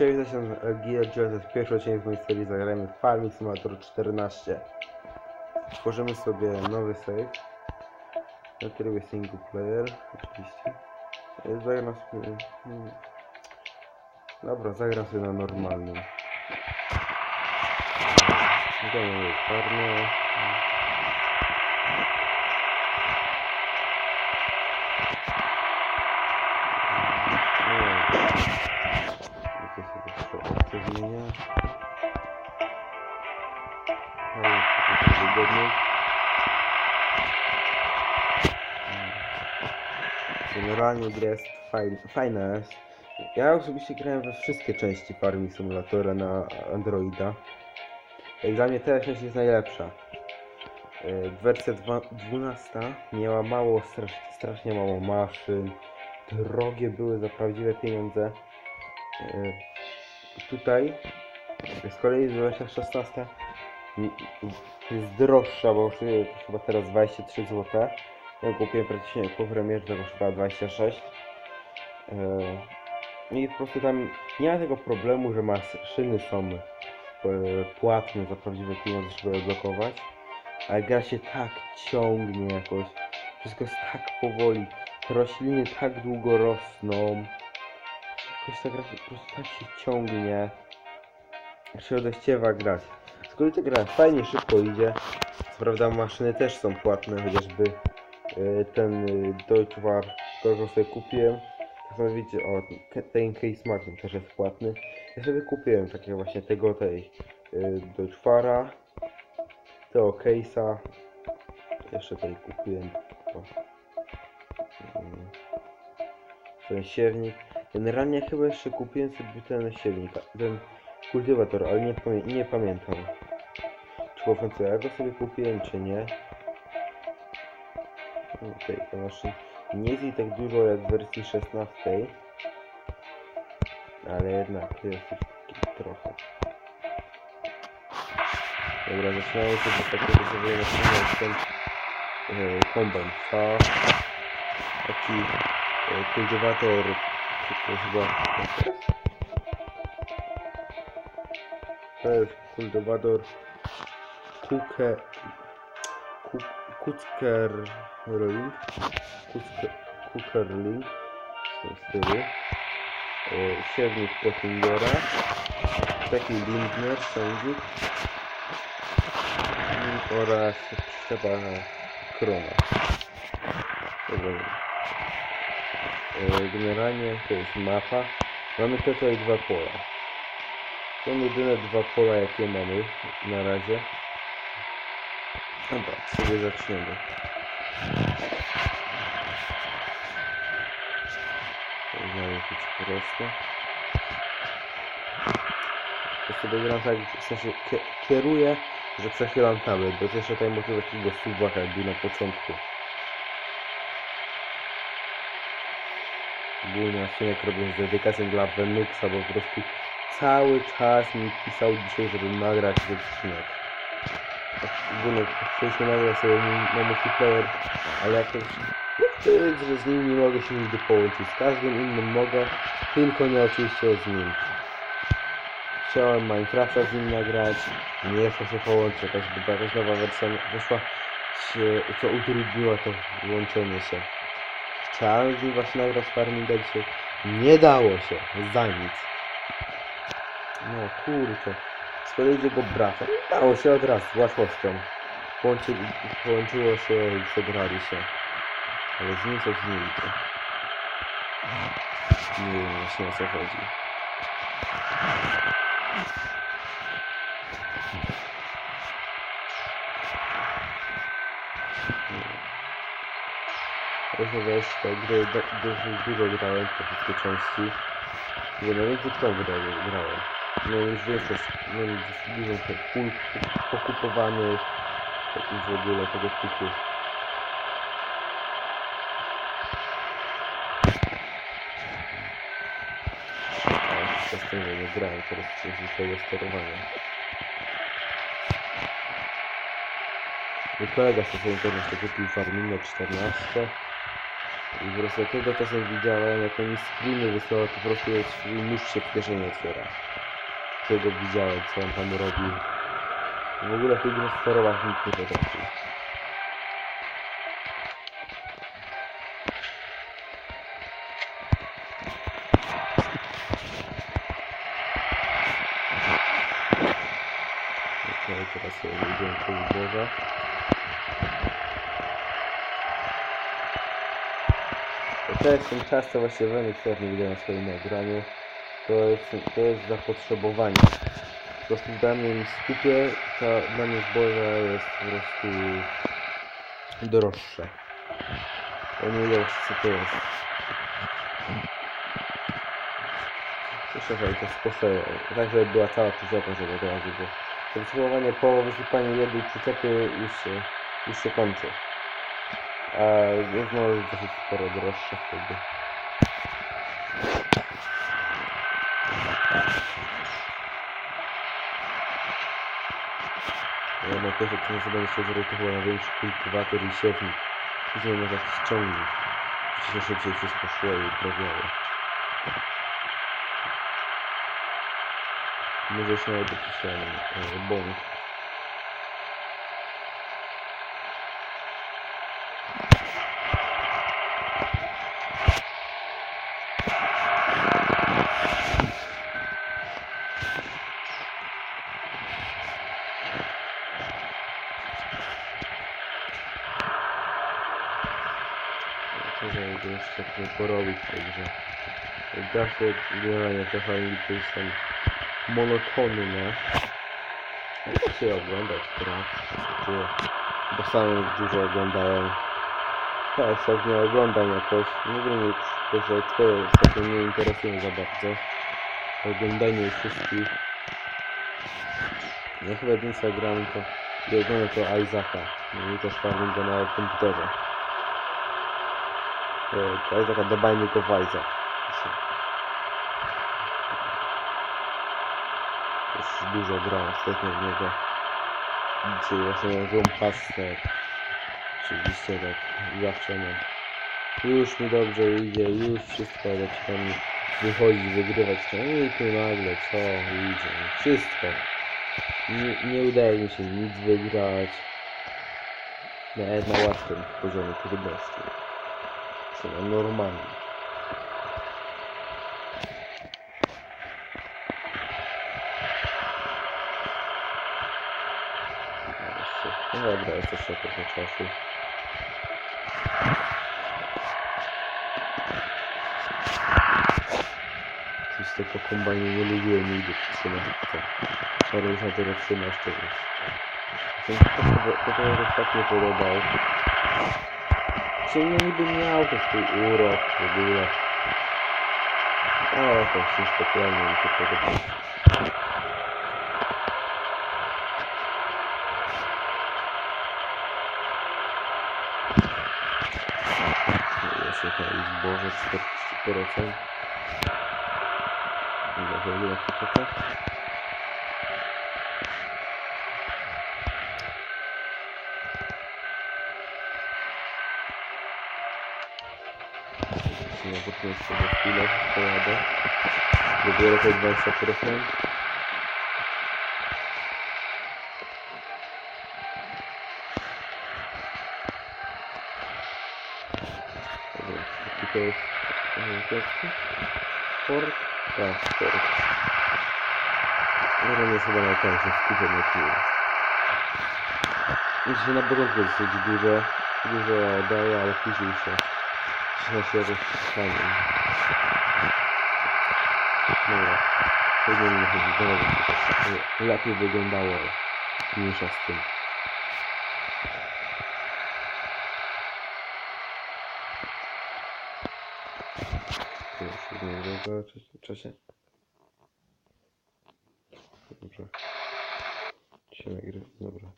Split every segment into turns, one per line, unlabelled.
Cześć, jestem Gier to jest pierwszy odcinek w mojej serii Zagrajmy Farming Simulator 14 Tworzymy sobie nowy save. Na trybie single player, oczywiście. E, Zagram sobie... hmm. Dobra, zagram sobie na normalnym. Idziemy farmę Generalnie gra jest jest. Ja osobiście grałem we wszystkie części Farming Simulatora na Androida. Dla mnie ta część jest najlepsza. E, Wersja dwa- 12 miała mało, strasz, strasznie mało maszyn. Drogie były za prawdziwe pieniądze. E, Tutaj z kolei wersja 16 m- jest droższa, bo kosztuje chyba teraz 23 zł. Ja kupiłem praktycznie po premierze, kosztowała 26. E, I po prostu tam nie ma tego problemu, że maszyny są e, płatne za prawdziwe pieniądze, żeby je blokować. Ale gra się tak ciągnie jakoś. Wszystko jest tak powoli. Te rośliny tak długo rosną. Jakoś ta gra się, po prostu tak się ciągnie. Się odechciewa grać. Kolei ta gra fajnie szybko idzie. Co prawda maszyny też są płatne, chociażby ten e, Deutsche War, którego sobie kupiłem. Sobie widzicie, o, te- ten Case Magnum też jest płatny. Ja sobie kupiłem takiego właśnie tego, tej y, Deutschfara, tego Case'a, jeszcze tutaj kupiłem o, mm, ten siewnik. Generalnie chyba jeszcze kupiłem sobie ten siewnik, ten kultywator, ale nie, nie pamiętam. Czy po ja go sobie kupiłem, czy nie. Tutaj ta maszyn nie jest jej tak dużo jak w wersji 16, ale jednak jest trochę. Dobra, zaczynamy sobie od takiego sobie na ten e, kombajn trwa. Taki e, kultywator, to chyba to jest kultywator Kuke Ku- Kuckerling Kucke- Kuckerling w tym stylu siewnik Pottingera taki Lindner sądzik Mm, oraz trzeba krona. E, Generalnie to jest mapa. Mamy tutaj dwa pola. Są jedyne dwa pola jakie mamy na razie. Dobra, sobie zaczniemy. Znamy być prosto. Ja sobie gram tak, w sensie kie- kieruję, że przechylam tablet, bo jest jeszcze tutaj motyw takiego suwaka jakby na początku. Ogólnie odcinek robię z dedykacją dla Venuxa, bo po prostu cały czas mi pisał dzisiaj, żeby nagrać odcinek. Ogólnie chcieliśmy nagrać sobie na multiplayer, ale jakoś chcę, że z nim nie mogę się nigdy połączyć. Z każdym innym mogę, tylko nie oczywiście z nim. Chciałem Minecrafta z nim nagrać, nie chcę się połączyć, jakaś, jakaś nowa wersja wyszła, się, co utrudniło to łączenie się. Chciałem z nim właśnie nagrać farminga dzisiaj, nie dało się, za nic. No kurczę, z jego bratem dało się od razu, z łatwością. Połączy, połączyło się i przegrali się. Ale z nim coś nie idzie. Nie wiem właśnie o co chodzi. Proszę wejść gry, do- dosyć dużo grałem te wszystkie części. Nie no, więcej w tą grałem. No już większość, no już dużo tych pól okupowanych i w ogóle tego typu. Że nie grałem teraz przez swojego sterowania. Mój kolega sobie jeszcze kupił Farminę 14. I po prostu jakiego czasem widziałem, jak oni screeny wysyłał, to po prostu jest nóż się w kieszeni otwiera. Tego widziałem, co on tam robił. W ogóle tej grze sterować nikt nie potrafi. Okej, teraz sobie wyjdziemy. To jest ten właśnie Wenek nie widział na swoim nagraniu. To jest, to jest zapotrzebowanie. Po prostu w danym skupie ta, dla mnie zboże jest po prostu droższe. Ja nie wiem co to jest. Że to skoszę, tak żeby była cała przyczepa, żeby od razu było. Zapotrzebowanie po wysypaniu jednej przyczepy już się, już się kończy. A jest może dosyć sporo droższe wtedy. Ja na pierwsze co sobie będę chciał zrobić to chyba na większy kultywator i siewnik. Później może jakiś ciągnik. Się szybciej wszystko szło i uprawiało. Może się nawet jakiś e, bąk. Co żeby jeszcze nie porobić także Zawsze generalnie te filmiki są monotonne Nie? Da się oglądać teraz Tyle. Bo sam dużo oglądałem. Teraz jak nie oglądam jakoś Nie wiem, to że twoje ostatnio nie interesują za bardzo. Oglądanie wszystkich. Ja chyba jedynie gram to i oglądam to Isaaca. No i też farming na komputerze to jest taka The Binding of Isaac. Już dużo grałem ostatnio w niego. Dzisiaj właśnie mam złą pastę. Oczywiście tak zawsze mam. Już mi dobrze idzie, już wszystko zaczyna mi wychodzić, wygrywać. I tu nagle co idzie, wszystko. Nie, nie udaje mi się nic wygrać. Nawet na łatwym poziomie trudności. Czyli normalnie. No dobra, jest jeszcze trochę czasu. Coś z tego kombajnu nie lubiłem nigdy przytrzymać. Sorry, że to roztrzymasz czegoś. To, to, to, to tak nie podobał. Czy nie niby miał to swój urok w ogóle. O, to się specjalnie mi się podoba. Jeszcze tutaj zboże 40%. Dobra, to ile przyczepę? Ja potem jeszcze za chwilę pojadę. Dobiorę te 20%. Dobra, jaki to jest angielski? Port. No jest chyba na ten, że skupiam jaki jest. Myślę, na początku jest dosyć dużo, dużo daje, ale później się Trzeba się fajnie. Dobra. Później nie chodzi do tego, lepiej wyglądało mniejsza z tym. Już nie wiem, w czasie. Dobrze. Dzisiaj nagry... Dobra.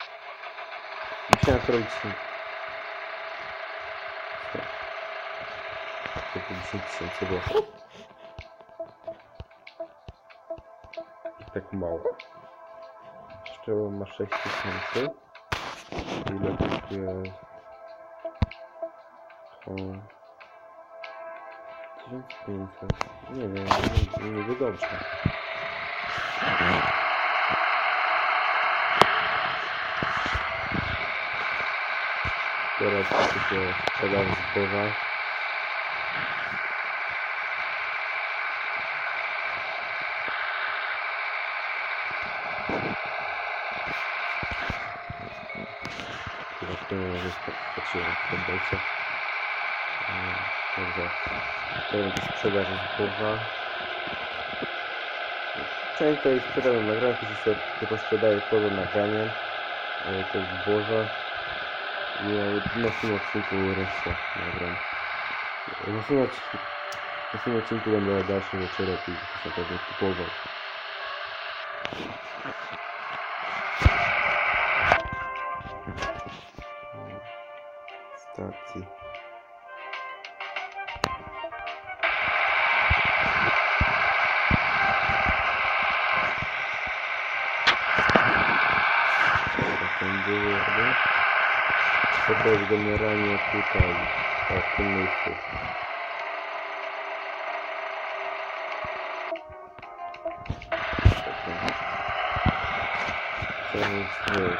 Musiałem to tylko 10 tysięcy było. I tak mało. Szczeło ma 6 tysięcy. Ile kosztuje... O... 1500. Nie wiem, nie, nie niby dobrze. Teraz toczy się sprzedaż zboża. Chyba w tym momencie patrzyłem w tabelce. Mm, Dobrze. To będzie sprzedaż zboża. Część tej sprzedaży nagrań, jeśli się tylko sprzedaje poza nagraniem. e, To jest zboże. I nawet w następnym odcinku resztę nagram. Odcinku, w następnym odcinku będę dalsze rzeczy robił, coś na pewno kupował. To jest generalnie tutaj, o, w tym miejscu. Dobra. Co jest, nie,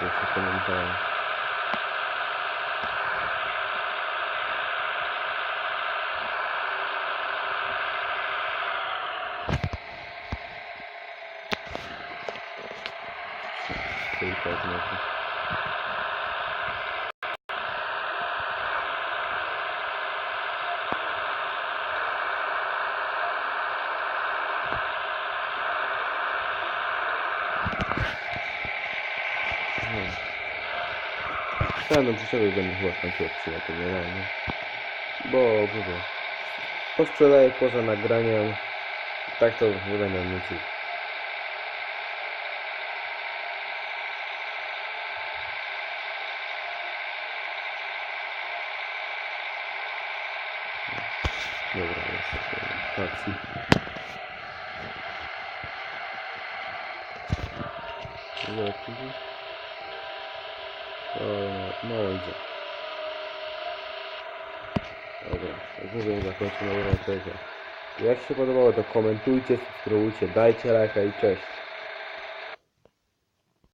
Tylko znowu. Nie. Będę chyba kończył odcinek generalnie. Bo mówię. Posprzedaję poza nagraniem. Tak to nie będę nucił. Dobra, jesteśmy na stacji. Ile tu jest? O, mało idzie. Dobra, mówię, zakończymy na tego. Jak się podobało, to komentujcie, subskrybujcie, dajcie lajka i cześć.